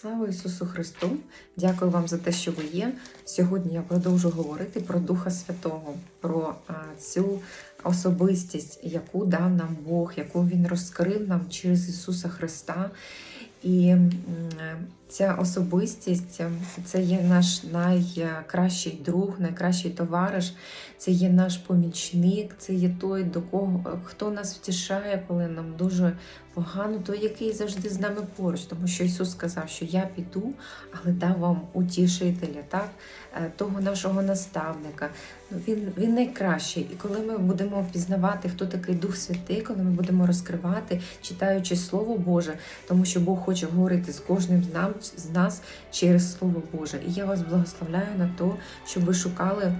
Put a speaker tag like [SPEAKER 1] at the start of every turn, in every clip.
[SPEAKER 1] Слава Ісусу Христу! Дякую вам за те, що ви є. Сьогодні я продовжу говорити про Духа Святого, про цю особистість, яку дав нам Бог, яку Він розкрив нам через Ісуса Христа. І ця особистість це є наш найкращий друг, найкращий товариш, це є наш помічник, це є той, до кого хто нас втішає, коли нам дуже погано, той, який завжди з нами поруч, тому що Ісус сказав, що я піду, але дав вам утішителя, так? Е, того нашого наставника. Ну, Він, він найкращий. І коли ми будемо впізнавати, хто такий Дух Святий, коли ми будемо розкривати, читаючи Слово Боже, тому що Бог хоче говорити з кожним з з нас через Слово Боже. І я вас благословляю на те, щоб ви шукали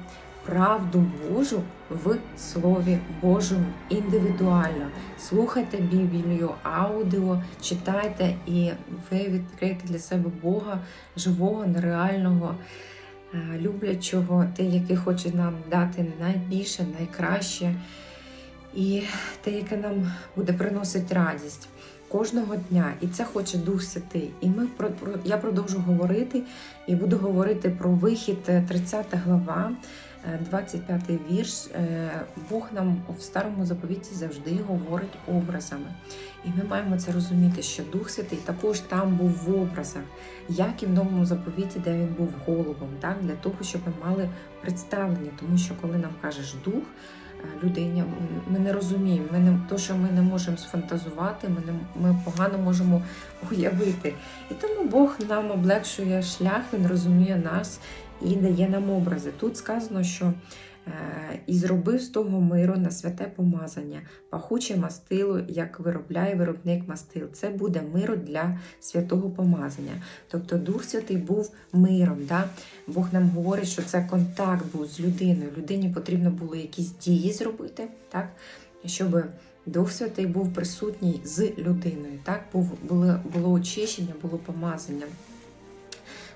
[SPEAKER 1] правду Божу в Слові Божому індивідуально. Слухайте Біблію, аудіо, читайте, і ви відкриєте для себе Бога живого, нереального. е, Люблячого, те, який хоче нам дати найбільше, найкраще, і те, яке нам буде приносити радість кожного дня. І це хоче Дух Святий. І ми про, про я продовжу говорити і буду говорити про вихід, е, 30 глава, е, 25 вірш. Е, Бог нам в старому заповіті завжди говорить образами. І ми маємо це розуміти, що Дух Святий також там був в образах, як і в новому заповіті, де він був голубом, так для того, щоб ми мали представлення, тому що коли нам кажеш дух. Е, Людині ми не розуміємо. Ми не то, що ми не можемо сфантазувати, ми не ми погано можемо уявити. І тому Бог нам облегшує шлях, Він розуміє нас і дає нам образи. Тут сказано, що і зробив з того миру на святе помазання, пахуче мастило, як виробляє виробник мастил. Це буде миро для святого помазання. Тобто Дух Святий був миром. Да? Бог нам говорить, що це контакт був з людиною. Людині потрібно було якісь дії зробити, так? щоб Дух Святий був присутній з людиною. Так? Було, було очищення, було помазання.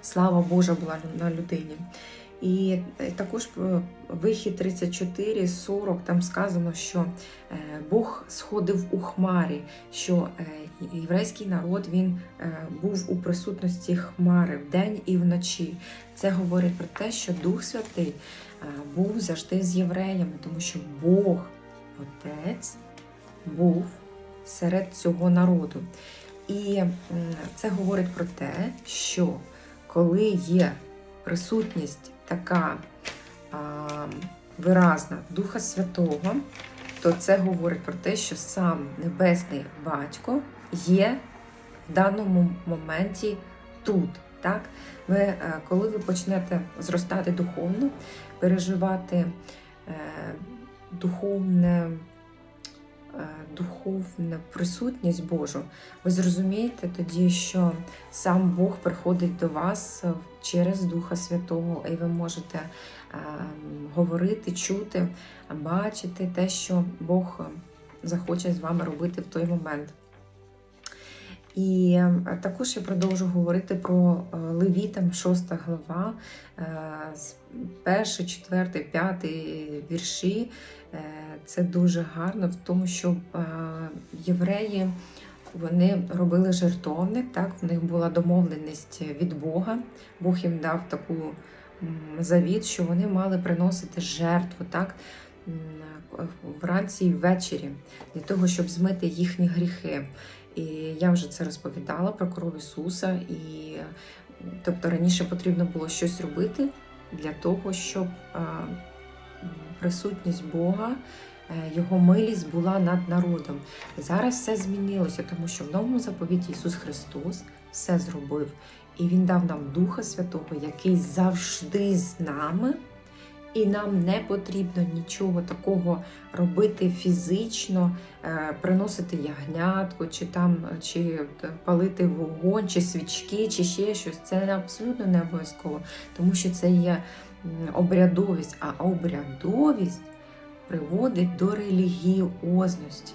[SPEAKER 1] Слава Божа була на людині. І е, також е, вихід 34, 40, там сказано, що е, Бог сходив у хмарі, що єврейський народ він був у присутності хмари вдень і вночі. Це говорить про те, що Дух Святий був завжди з євреями, тому що Бог, Отець, був серед цього народу. І це говорить про те, що коли є присутність така а, виразна Духа Святого, то це говорить про те, що сам Небесний Батько є в даному моменті тут. Так? Ви, е, коли ви почнете зростати духовно, переживати е, духовне, духовну присутність Божу, ви зрозумієте тоді, що сам Бог приходить до вас е, через Духа Святого, і ви можете е, говорити, чути, бачити те, що Бог е, захоче з вами робити в той момент. І е, також я продовжу говорити про е, Левітам, 6 глава, е, перший, четвертий, п'ятий вірші. Це дуже гарно в тому, що євреї вони робили жертовник, так, в них була домовленість від Бога. Бог їм дав таку завіт, що вони мали приносити жертву, так, вранці і ввечері, для того, щоб змити їхні гріхи. І я вже це розповідала про кров Ісуса. І тобто раніше потрібно було щось робити для того, щоб присутність Бога, е, Його милість була над народом. Зараз все змінилося, тому що в новому заповіті Ісус Христос все зробив. І Він дав нам Духа Святого, який завжди з нами. І нам не потрібно нічого такого робити фізично, е, приносити ягнятку, чи там чи е, палити вогонь, чи свічки, чи ще щось. Це абсолютно не обов'язково, тому що це є обрядовість, а обрядовість приводить до релігіозності.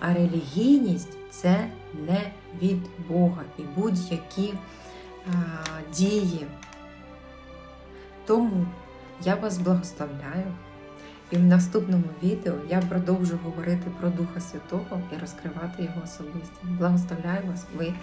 [SPEAKER 1] А релігійність це не від Бога і будь-які а, дії. Тому я вас благословляю. І в наступному відео я продовжу говорити про Духа Святого і розкривати його особистість. Благословляю вас, ви